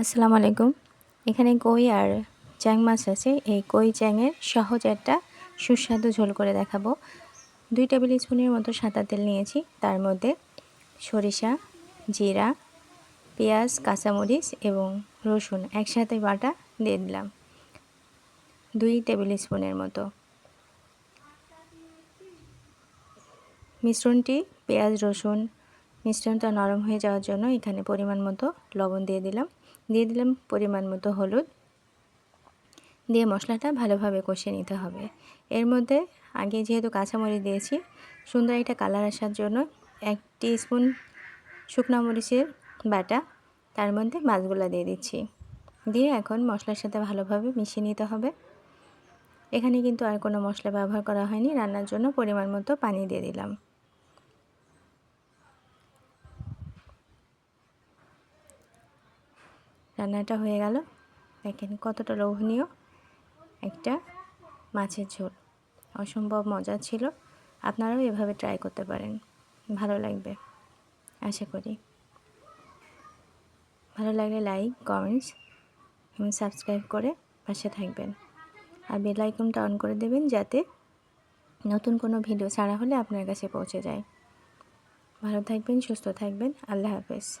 আসসালামু আলাইকুম। এখানে কই আর চ্যাং মাছ আছে। এই কই চ্যাংয়ের সহজ একটা সুস্বাদু ঝোল করে দেখাবো। দুই টেবিল স্পুনের মতো সাদা তেল নিয়েছি। তার মধ্যে সরিষা, জিরা, পেঁয়াজ, কাঁচামরিচ এবং রসুন একসাথে বাটা দিয়ে দিলাম। দুই টেবিল স্পুনের মতো। মিশ্রণটি পেঁয়াজ, রসুন মিশ্রণটা নরম হয়ে যাওয়ার জন্য এখানে পরিমাণ মতো লবণ দিয়ে দিলাম। দিয়ে দিলাম পরিমাণ মতো হলুদ। দিয়ে মশলাটা ভালোভাবে কষিয়ে নিতে হবে। এর মধ্যে আগে যেহেতু কাঁচামরিচ দিয়েছি, সুন্দর একটা কালার আসার জন্য এক স্পুন শুকনো মরিচের বাটা, তার মধ্যে মাছগুলো দিয়ে দিচ্ছি। দিয়ে এখন মশলার সাথে ভালোভাবে মিশিয়ে নিতে হবে। এখানে কিন্তু আর কোনো মশলা ব্যবহার করা হয়নি। রান্নার জন্য পরিমাণ মতো পানি দিয়ে দিলাম। রান্নাটা হয়ে গেল। দেখেন কতটা লোভনীয় একটা মাছের ঝোল। অসম্ভব মজা ছিল। আপনারাও এভাবে ট্রাই করতে পারেন। ভালো লাগবে, আশা করি। ভালো লাগলে লাইক কমেন্টস এবং সাবস্ক্রাইব করে পাশে থাকবেন। আর বেল আইকনটা অন করে দেবেন যাতে নতুন কোনো ভিডিও ছাড়া হলে আপনার কাছে পৌঁছে যায়। ভালো থাকবেন, সুস্থ থাকবেন। আল্লাহ হাফেজ।